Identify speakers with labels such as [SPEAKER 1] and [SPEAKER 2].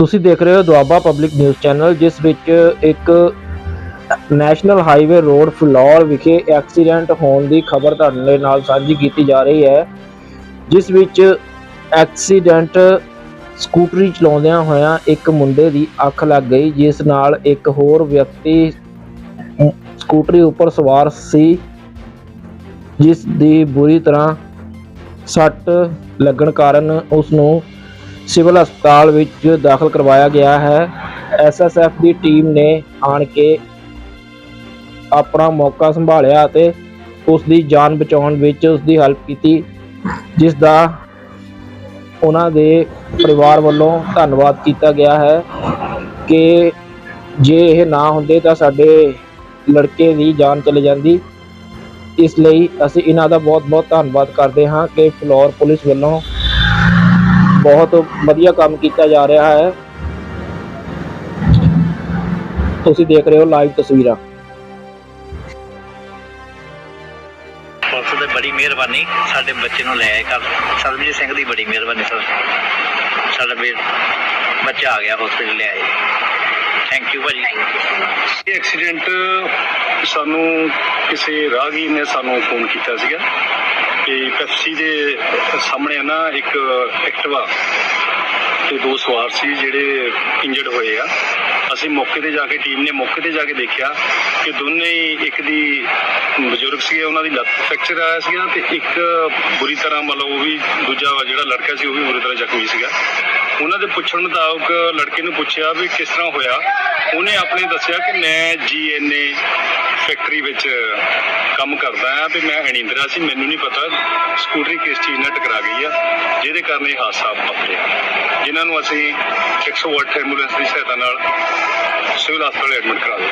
[SPEAKER 1] ਤੁਸੀਂ ਦੇਖ ਰਹੇ ਹੋ ਦੁਆਬਾ ਪਬਲਿਕ ਨਿਊਜ਼ ਚੈਨਲ, ਜਿਸ ਵਿੱਚ ਇੱਕ ਨੈਸ਼ਨਲ ਹਾਈਵੇ ਰੋਡ ਫਲੋਰ ਵਿਖੇ ਐਕਸੀਡੈਂਟ ਹੋਣ ਦੀ ਖਬਰ ਤੁਹਾਡੇ ਨਾਲ ਸਾਂਝੀ ਕੀਤੀ ਜਾ ਰਹੀ ਹੈ, ਜਿਸ ਵਿੱਚ ਐਕਸੀਡੈਂਟ ਸਕੂਟਰੀ ਚਲਾਉਂਦਿਆਂ ਹੋਇਆਂ ਇੱਕ ਮੁੰਡੇ ਦੀ ਅੱਖ ਲੱਗ ਗਈ, ਜਿਸ ਨਾਲ ਇੱਕ ਹੋਰ ਵਿਅਕਤੀ ਸਕੂਟਰੀ ਉੱਪਰ ਸਵਾਰ ਸੀ, ਜਿਸ ਦੀ ਬੁਰੀ ਤਰ੍ਹਾਂ ਸੱਟ ਲੱਗਣ ਕਾਰਨ ਉਸ ਨੂੰ ਸਿਵਲ ਹਸਪਤਾਲ ਵਿੱਚ ਦਾਖਲ ਕਰਵਾਇਆ ਗਿਆ ਹੈ। ਐਸਐਸਐਫ ਦੀ ਟੀਮ ਨੇ ਆਣ ਕੇ ਆਪਣਾ ਮੌਕਾ ਸੰਭਾਲਿਆ ਅਤੇ ਉਸ ਦੀ ਜਾਨ ਬਚਾਉਣ ਵਿੱਚ ਉਸ ਦੀ ਹੈਲਪ ਕੀਤੀ, ਜਿਸ ਦਾ ਉਹਨਾਂ ਦੇ ਪਰਿਵਾਰ ਵੱਲੋਂ ਧੰਨਵਾਦ ਕੀਤਾ ਗਿਆ ਹੈ ਕਿ ਜੇ ਇਹ ਨਾ ਹੁੰਦੇ ਤਾਂ ਸਾਡੇ ਲੜਕੇ ਦੀ ਜਾਨ ਚਲੀ ਜਾਂਦੀ। ਇਸ ਲਈ ਅਸੀਂ ਇਹਨਾਂ ਦਾ ਬਹੁਤ-ਬਹੁਤ ਧੰਨਵਾਦ ਕਰਦੇ ਹਾਂ ਕਿ ਫਲੋਰ ਪੁਲਿਸ ਵੱਲੋਂ ਬਹੁਤ ਵਧੀਆ ਕੰਮ ਕੀਤਾ ਜਾ ਰਿਹਾ ਹੈ। ਤੁਸੀਂ ਦੇਖ ਰਹੇ ਹੋ ਲਾਈਵ ਤਸਵੀਰਾਂ।
[SPEAKER 2] ਪੁਲਿਸ ਦੀ ਬੜੀ ਮਿਹਰਬਾਨੀ ਸਾਡੇ ਬੱਚੇ ਨੂੰ ਲੈ ਆਏ ਸਰਬਜੀਤ ਸਿੰਘ ਦੀ ਬੜੀ ਮਿਹਰਬਾਨੀ ਸਰ। ਸਾਡਾ ਬੇ ਬੱਚਾ ਆ ਗਿਆ ਹਸਪੀਟਲ ਲੈ ਆਏ। ਥੈਂਕ ਯੂ ਭਾਜੀ।
[SPEAKER 3] ਇਹ ਐਕਸੀਡੈਂਟ ਸਾਨੂੰ ਕਿਸੇ ਰਾਹਗੀਰ ਨੇ ਸਾਨੂੰ ਫੋਨ ਕੀਤਾ ਸੀਗਾ। ਕਿ ਪੈਪਸੀ ਦੇ ਸਾਹਮਣੇ ਆ ਨਾ ਇੱਕ ਐਕਟਿਵਾ ਤੇ ਦੋ ਸਵਾਰ ਸੀ ਜਿਹੜੇ ਇੰਜਰਡ ਹੋਏ ਆ। ਅਸੀਂ ਮੌਕੇ ਤੇ ਜਾ ਕੇ, ਟੀਮ ਨੇ ਮੌਕੇ ਤੇ ਜਾ ਕੇ ਦੇਖਿਆ ਕਿ ਦੋਨੇ ਹੀ ਇੱਕ ਦੀ ਬਜ਼ੁਰਗ ਸੀਗੇ, ਉਹਨਾਂ ਦੀ ਲੱਤ ਫ੍ਰੈਕਚਰ ਆਇਆ ਸੀਗਾ ਤੇ ਇੱਕ ਬੁਰੀ ਤਰ੍ਹਾਂ ਮਤਲਬ ਉਹ ਵੀ ਦੂਜਾ ਜਿਹੜਾ ਲੜਕਾ ਸੀ, ਉਹ ਵੀ ਬੁਰੀ ਤਰ੍ਹਾਂ ਜ਼ਖਮੀ ਸੀਗਾ। ਉਹਨਾਂ ਦੇ ਪੁੱਛਣ ਮੁਤਾਬਕ ਲੜਕੇ ਨੂੰ ਪੁੱਛਿਆ ਵੀ ਕਿਸ ਤਰ੍ਹਾਂ ਹੋਇਆ। ਉਹਨੇ ਆਪਣੇ ਦੱਸਿਆ ਕਿ ਮੈਂ ਜੀਐਨਏ ਫੈਕਟਰੀ ਵਿੱਚ ਕੰਮ ਕਰਦਾ ਆ ਤੇ ਮੈਂ ਅਣਿੰਦਰਾ ਸੀ, ਮੈਨੂੰ ਨਹੀਂ ਪਤਾ ਸਕੂਟਰੀ ਕਿਸ ਚੀਜ਼ ਨਾਲ ਟਕਰਾ ਗਈ ਆ, ਜਿਹਦੇ ਕਾਰਨ ਇਹ ਹਾਦਸਾ ਵਾਪਰਿਆ। ਜਿਨ੍ਹਾਂ ਨੂੰ ਅਸੀਂ 108 ਐਂਬੂਲੈਂਸ ਦੀ ਸਹਾਇਤਾ ਨਾਲ ਸਿਵਲ ਹਸਪਤਾਲ ਐਡਮਿਟ ਕਰਾ ਦਿੱਤਾ।